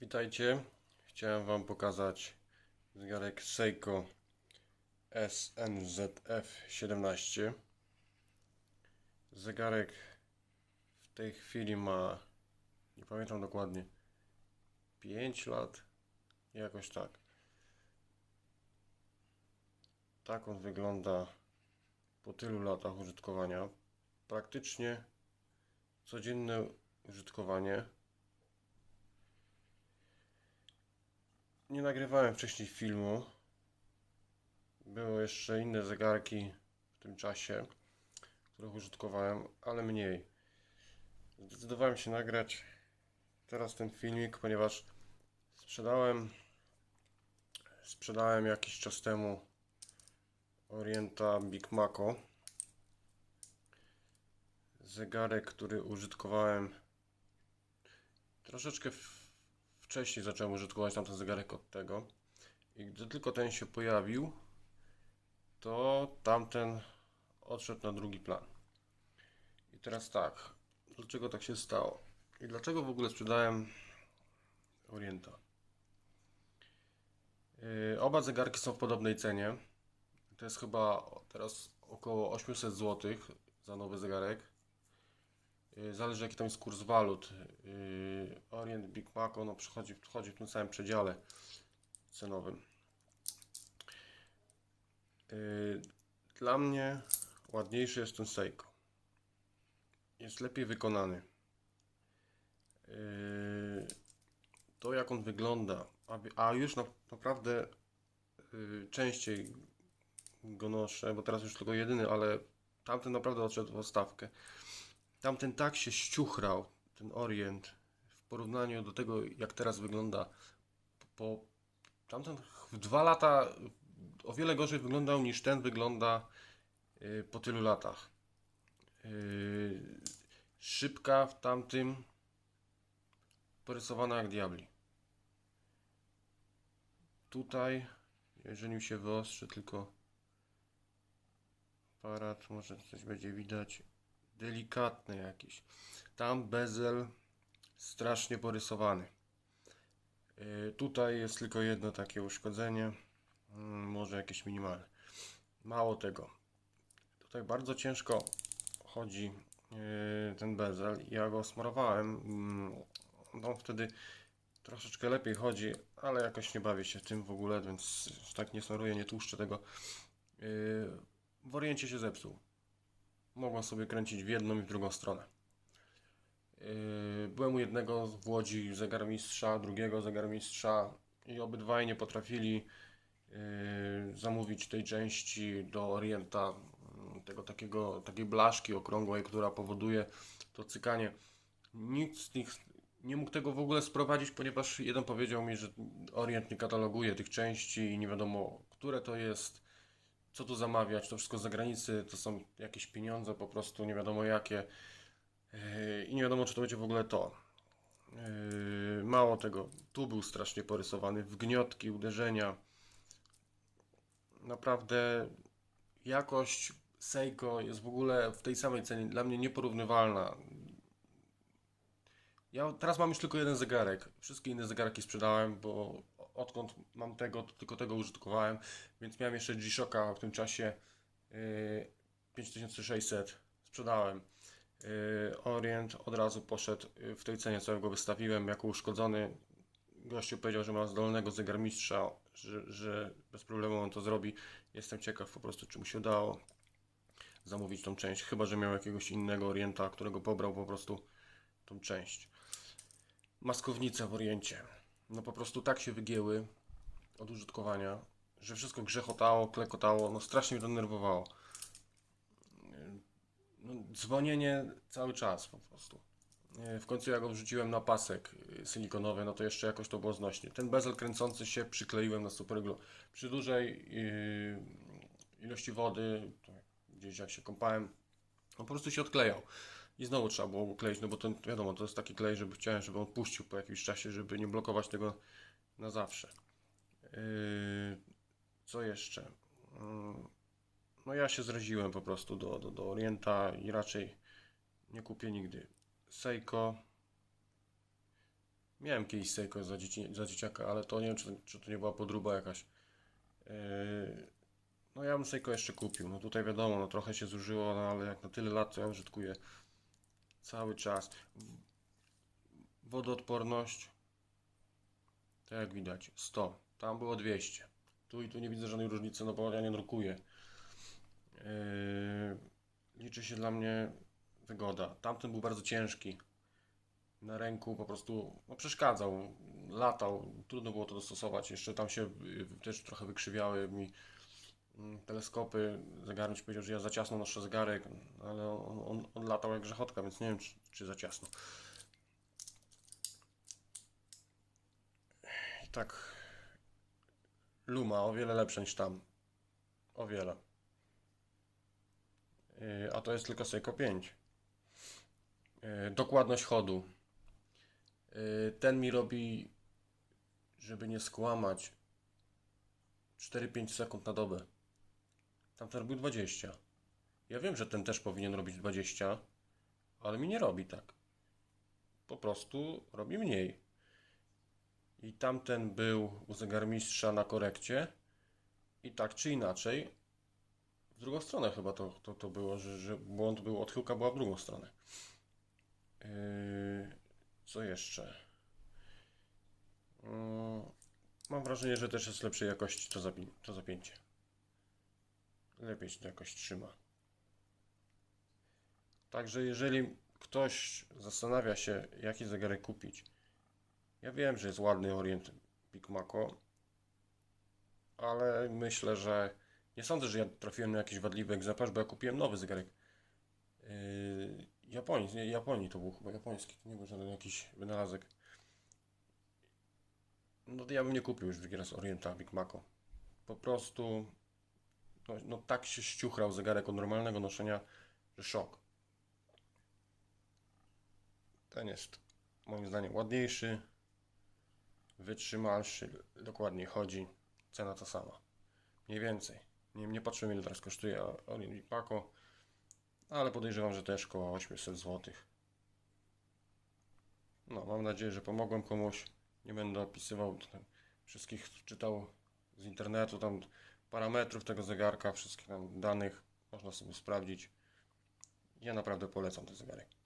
Witajcie. Chciałem Wam pokazać zegarek Seiko SNZF17. Zegarek w tej chwili ma, nie pamiętam dokładnie, 5 lat, jakoś tak. Tak on wygląda po tylu latach użytkowania. Praktycznie codzienne użytkowanie. Nie nagrywałem wcześniej filmu. Były jeszcze inne zegarki w tym czasie, których użytkowałem, ale mniej. Zdecydowałem się nagrać teraz ten filmik, ponieważ sprzedałem sprzedałem jakiś czas temu Orienta Big Maco. Zegarek, który użytkowałem troszeczkę w wcześniej zacząłem użytkować tamten zegarek od tego. I gdy tylko ten się pojawił, to tamten odszedł na drugi plan. I teraz tak, dlaczego tak się stało? I dlaczego w ogóle sprzedałem Orienta? Yy, oba zegarki są w podobnej cenie. To jest chyba teraz około 800 zł za nowy zegarek. Yy, Zależy jaki tam jest kurs walut. Yy, Orient Big Mac ono przychodzi, wchodzi w tym samym przedziale cenowym. Yy, Dla mnie ładniejszy jest ten Seiko. Jest lepiej wykonany. To jak on wygląda, a, już na, naprawdę częściej go noszę, bo teraz już tylko jedyny, ale tamten naprawdę odszedł w odstawkę. Tamten tak się ściuchrał, ten Orient, w porównaniu do tego, jak teraz wygląda. Po, tamten w dwa lata o wiele gorzej wyglądał niż ten wygląda y, po tylu latach. Y, szybka w tamtym porysowana jak diabli. Tutaj, jeżeli mi się wyostrzy tylko aparat, może coś będzie widać delikatny jakiś. Tam bezel strasznie porysowany. Yy, tutaj jest tylko jedno takie uszkodzenie, mm, może jakieś minimalne. Mało tego. Tutaj bardzo ciężko chodzi yy, ten bezel. Ja go smarowałem. On wtedy troszeczkę lepiej chodzi, ale jakoś nie bawię się tym w ogóle, więc tak nie smaruję, nie tłuszczę tego. Yy, W Oriencie się zepsuł mogła sobie kręcić w jedną i w drugą stronę. Yy, Byłem u jednego w Łodzi zegarmistrza, drugiego zegarmistrza i obydwaj nie potrafili yy, zamówić tej części do Orienta, yy, tego takiego, takiej blaszki okrągłej, która powoduje to cykanie. Nikt z nich nie mógł tego w ogóle sprowadzić, ponieważ jeden powiedział mi, że Orient nie kataloguje tych części i nie wiadomo, które to jest co tu zamawiać, to wszystko z zagranicy, to są jakieś pieniądze po prostu, nie wiadomo jakie Yy, i nie wiadomo czy to będzie w ogóle to. Yy, Mało tego, tu był strasznie porysowany, wgniotki, uderzenia. Naprawdę jakość Seiko jest w ogóle w tej samej cenie dla mnie nieporównywalna. Ja teraz mam już tylko jeden zegarek. Wszystkie inne zegarki sprzedałem, bo odkąd mam tego, to tylko tego użytkowałem. Więc miałem jeszcze G-Shocka w tym czasie yy, 5600 sprzedałem. Yy, Orient od razu poszedł yy, w tej cenie, co ja go wystawiłem, jako uszkodzony. Gościu powiedział, że ma zdolnego zegarmistrza, że, że bez problemu on to zrobi. Jestem ciekaw po prostu, czy mu się udało zamówić tą część. Chyba, że miał jakiegoś innego Orienta, którego pobrał po prostu tą część. Maskownice w Oriencie. No po prostu tak się wygięły od użytkowania, że wszystko grzechotało, klekotało, no strasznie mnie denerwowało. No, dzwonienie cały czas po prostu. E, W końcu ja go wrzuciłem na pasek e, silikonowy, no to jeszcze jakoś to było znośnie. Ten bezel kręcący się przykleiłem na superglue. Przy dużej yy, ilości wody, gdzieś jak się kąpałem, on po prostu się odklejał. I znowu trzeba było go kleić, no bo to wiadomo, to jest taki klej, żeby chciałem, żeby on puścił po jakimś czasie, żeby nie blokować tego na zawsze. Yy, co jeszcze? Yy, no ja się zraziłem po prostu do, do, do Orienta i raczej nie kupię nigdy. Seiko Miałem kiedyś Seiko za, dzieci, za dzieciaka, ale to nie wiem, czy, czy to nie była podróba jakaś. Yy, no ja bym Seiko jeszcze kupił. No tutaj wiadomo, no trochę się zużyło, no ale jak na tyle lat, to ja użytkuję cały czas. Wodoodporność, tak jak widać, 100. Tam było 200. Tu i tu nie widzę żadnej różnicy, no bo ja nie drukuję. Yy, liczy się dla mnie wygoda. Tamten był bardzo ciężki. Na ręku po prostu no, przeszkadzał, latał. Trudno było to dostosować. Jeszcze tam się y, też trochę wykrzywiały mi teleskopy. Zegarnik powiedział, że ja za ciasno noszę zegarek, ale on, on, on latał jak grzechotka, więc nie wiem, czy, czy za ciasno. I tak. Luma o wiele lepsza niż tam. O wiele. Yy, a to jest tylko Seiko 5. Yy, dokładność chodu. Yy, ten mi robi, żeby nie skłamać, 4-5 sekund na dobę. Tamten robił 20. Ja wiem, że ten też powinien robić 20, ale mi nie robi tak. Po prostu robi mniej. I tamten był u zegarmistrza na korekcie. I tak czy inaczej, w drugą stronę chyba to, to, to było, że, że błąd był, odchyłka była w drugą stronę. Yy, co jeszcze? Yy, mam wrażenie, że też jest lepszej jakości to, zapi- to zapięcie. Lepiej się to jakoś trzyma. Także jeżeli ktoś zastanawia się, jaki zegarek kupić, ja wiem, że jest ładny Orient Picmaco, ale myślę, że nie sądzę, że ja trafiłem na jakiś wadliwy egzemplarz, bo ja kupiłem nowy zegarek. Yy, Japonii, nie, Japonii to był chyba japoński, to nie był żaden jakiś wynalazek. No to ja bym nie kupił już drugi raz Orienta Picmaco. Po prostu no, no tak się ściuchrał zegarek od normalnego noszenia, że szok. Ten jest moim zdaniem ładniejszy, wytrzymalszy, dokładnie chodzi. Cena ta sama. Mniej więcej. Nie, nie patrzyłem ile teraz kosztuje Orient i Paco, ale podejrzewam, że też około 800 zł. No, mam nadzieję, że pomogłem komuś. Nie będę opisywał wszystkich, czytał z internetu tam parametrów tego zegarka, wszystkich tam danych. Można sobie sprawdzić. Ja naprawdę polecam ten zegarek.